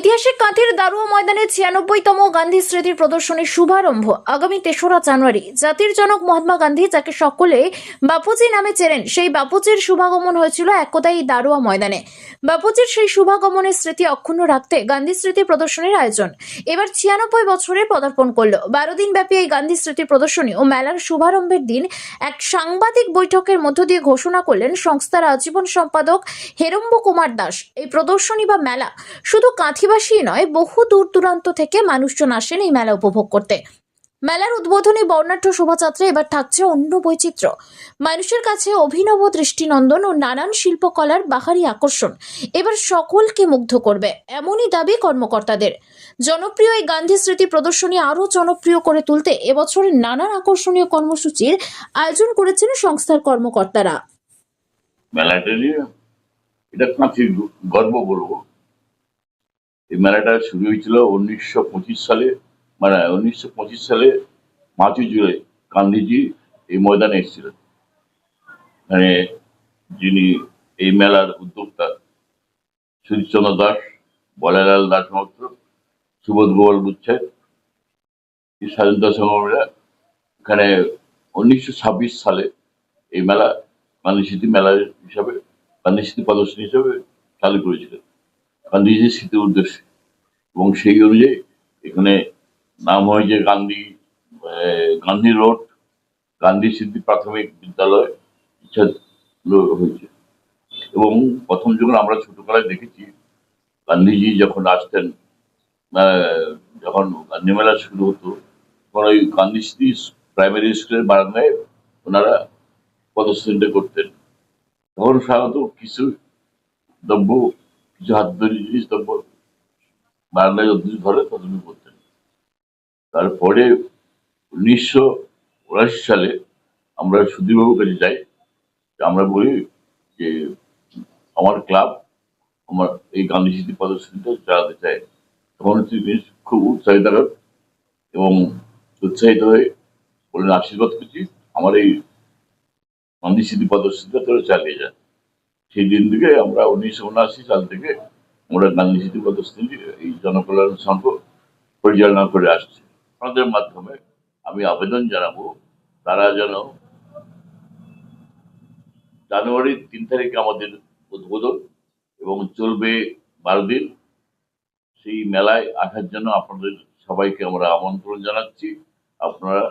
ঐতিহাসিক কাঁথির দারুয়া ময়দানে ছিয়ানব্বইতম গান্ধী স্মৃতির প্রদর্শনীর শুভারম্ভ আগামী তেসরা জানুয়ারি। জাতির জনক মহাত্মা গান্ধী যাকে সকলে বাপুজি নামে চেনেন, সেই বাপুজির শুভাগমন হয়েছিল একতাই এই দারুয়া ময়দানে। বাপুজির সেই শুভাগমনের স্মৃতি অক্ষুণ্ণ রাখতে গান্ধী স্মৃতি প্রদর্শনীর আয়োজন। এবার ছিয়ানব্বই বছরে পদার্পণ করল। বারো দিন ব্যাপী এই গান্ধী স্মৃতি প্রদর্শনী ও মেলার শুভারম্ভের দিন এক সাংবাদিক বৈঠকের মধ্য দিয়ে ঘোষণা করলেন সংস্থার আজীবন সম্পাদক হেরম্ব কুমার দাস। এই প্রদর্শনী বা মেলা শুধু কাঁথিবাসী নয়, বহু দূর দূরান্ত থেকে মানুষজন আসেন এই মেলা উপভোগ করতে। মেলার উদ্বোধনী বর্ণাঢ্য শোভাযাত্রা এবার থাকছে অন্য বৈচিত্র্য। মানুষের কাছে অভিনব দৃষ্টিনন্দন ও নানান শিল্পকলার বাহারি আকর্ষণ এবার সকলকে মুগ্ধ করবে, এমনই দাবি কর্মকর্তাদের। জনপ্রিয় এই গান্ধী স্মৃতি প্রদর্শনী আরও জনপ্রিয় করে তুলতে এবছরের নানান আকর্ষণীয় কর্মসূচির আয়োজন করেছেন সংস্থার কর্মকর্তারা। মেলাটা এটা গর্ব বলব। এই মেলাটা শুরু হয়েছিল উনিশশো পঁচিশ সালে মানে উনিশশো পঁচিশ সালে পাঁচই জুলাই গান্ধীজি এই ময়দানে এসেছিলেন মানে যিনি এই মেলার উদ্যোক্তা সুধীরচন্দ্র দাস, বলালাল দাস মাত্র সুবোধ গোপাল বুচ্ছেদ এই স্বাধীনতা সংগ্রামীরা। এখানে উনিশশো ছাব্বিশ সালে এই মেলা গান্ধী স্মৃতি মেলা হিসাবে, গান্ধী স্মৃতি প্রদর্শনী হিসাবে চালু করেছিলেন। স্মৃতির উদ্দেশ্যে। এবং সেই অনুযায়ী এখানে নাম হয়েছে গান্ধী গান্ধী রোড, গান্ধী স্মৃতি প্রাথমিক বিদ্যালয় ইচ্ছা হয়েছে। এবং প্রথম যখন আমরা ছোটবেলায় দেখেছি, গান্ধীজি যখন আসতেন যখন গান্ধী মেলা শুরু হতো, তখন ওই গান্ধী স্মৃতি প্রাইমারি স্কুলের বারান্দায় ওনারা পদশ্রেণীটা করতেন। তখন সাধারণত কিছু দ্রব্য কিছু হাত তৈরি জিনিস দ্রব্য বারান্দায় ধরে ততদিন করতেন তারপরে উনিশশো উনআশি সালে আমরা সুধীরবাবুর কাছে যাই। আমরা বলি যে, আমার ক্লাব, আমার এই গান্ধী স্মৃতি প্রদর্শনীটা চালাতে চায়। তখন তিনি খুব উৎসাহিত এবং উৎসাহিত হয়ে বললেন, আশীর্বাদ করছি, আমার এই গান্ধী স্মৃতি প্রদর্শনীটা তোরা চালিয়ে যায় সেই দিন থেকে আমরা উনিশশো উনআশি সাল থেকে আমরা গান্ধী প্রদর্শনী এই জনকল্যাণ সংঘ পরিচালনা করে আসছি। আপনাদের মাধ্যমে আমি আবেদন জানাব, তারা যেন জানুয়ারির তিন তারিখে আমাদের উদ্বোধন এবং চলবে বারো দিন। সেই মেলায় আসার জন্য আপনাদের সবাইকে আমরা আমন্ত্রণ জানাচ্ছি। আপনারা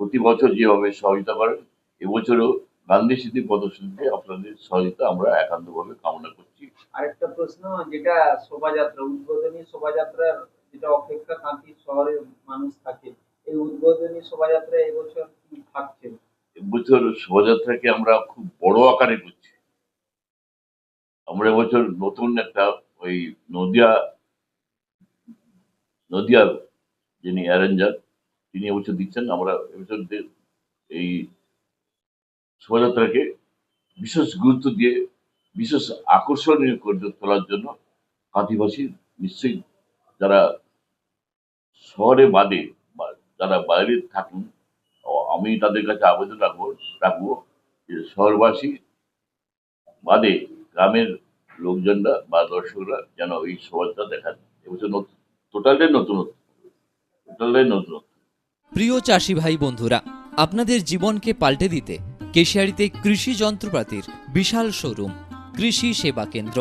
প্রতি বছর যেভাবে সহযোগিতা করেন, এবছরও গান্ধী স্মৃতি প্রদর্শনীতে আপনাদের সহযোগিতা আমরা একান্তভাবে কামনা করছি। আরেকটা প্রশ্ন যেটা শোভাযাত্রা উদ্বোধনী শোভাযাত্রার যেটা অপেক্ষা কান্তি শহরের মানুষ থাকে এই উদ্বোধনী শোভাযাত্রা এবছর কি থাকছে? এবছর শোভাযাত্রাকে আমরা খুব বড় আকারে করছি। আমরা এবছর নতুন একটা ওই নদিয়া নদিয়ার যিনি অ্যারেঞ্জার তিনি এবছর দিচ্ছেন। আমরা এবছর এই শোভাযাত্রাকে বিশেষ গুরুত্ব দিয়ে, বিশেষ আকর্ষণীয় করে তোলার জন্য কাঁথিবাসী নিশ্চয়ই যারা শহরে বাদে যারা বাইরে থাকেন আমি তাদের কাছে আবেদন রাখব রাখব যে শহরবাসী বাদে গ্রামের লোকজনরা বা দর্শকরা যেন এই শোভাযাত্রা দেখান। এবছর টোটালটাই নতুন টোটালটাই নতুন প্রিয় চাষি ভাই বন্ধুরা, আপনাদের জীবনকে পাল্টে দিতে কেশিয়ারিতে কৃষি যন্ত্রপাতির বিশাল শোরুম, কৃষি সেবা কেন্দ্র।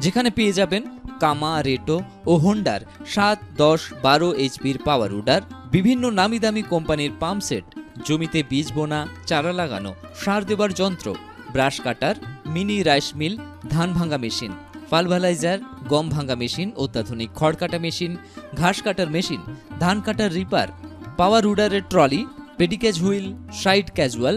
যেখানে পেয়ে যাবেন কামা, রেটো ও হোন্ডার সাত, দশ, বারো এইচপির পাওয়ার উডার, বিভিন্ন নামি দামি কোম্পানির পাম্প সেট, জমিতে বীজ বোনা, চারা লাগানো, সার দেবার যন্ত্র, brush cutter, mini rice mill, ধান ভাঙা মেশিন, ফালভালাইজার, গম ভাঙা মেশিন, অত্যাধুনিক খড় কাটা মেশিন, ঘাস কাটার মেশিন, ধান কাটার রিপার, পাওয়ার উডারের ট্রলি পেডিকেজ wheel, side casual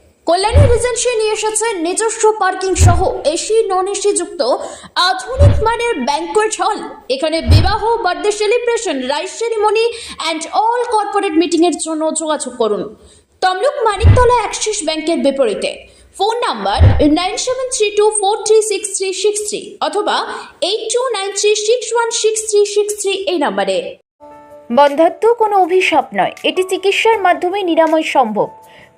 Kalyani regency নিয়ে এসেছে নিজস্ব পার্কিং সহ এসি নন এসি যুক্ত আধুনিক মানের ব্যাংকোয়েট হল এখানে বিবাহ birthday celebration rice ceremony and all corporate meeting এর জন্য যোগাযোগ করুন। তমলুক মানিকতলা অ্যাক্সিস ব্যাংকের বিপরীতে। Phone number nine seven three two four three six three six three অথবা eight two nine three six one six three six three এই নাম্বারে। বন্ধাত্ম কোনো অভিশাপ নয়। এটি চিকিৎসার মাধ্যমে নিরাময় সম্ভব।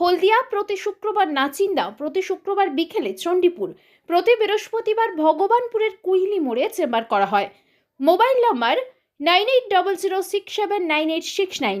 হলদিয়া প্রতি শুক্রবার নাচিন্দা প্রতি শুক্রবার বিকেলে চণ্ডীপুর। প্রতি বৃহস্পতিবার ভগবানপুরের কুইলি মোড়ে চেম্বার করা হয়। Mobile number nine eight double zero six seven nine eight six nine.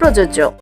প্রযোজ্য।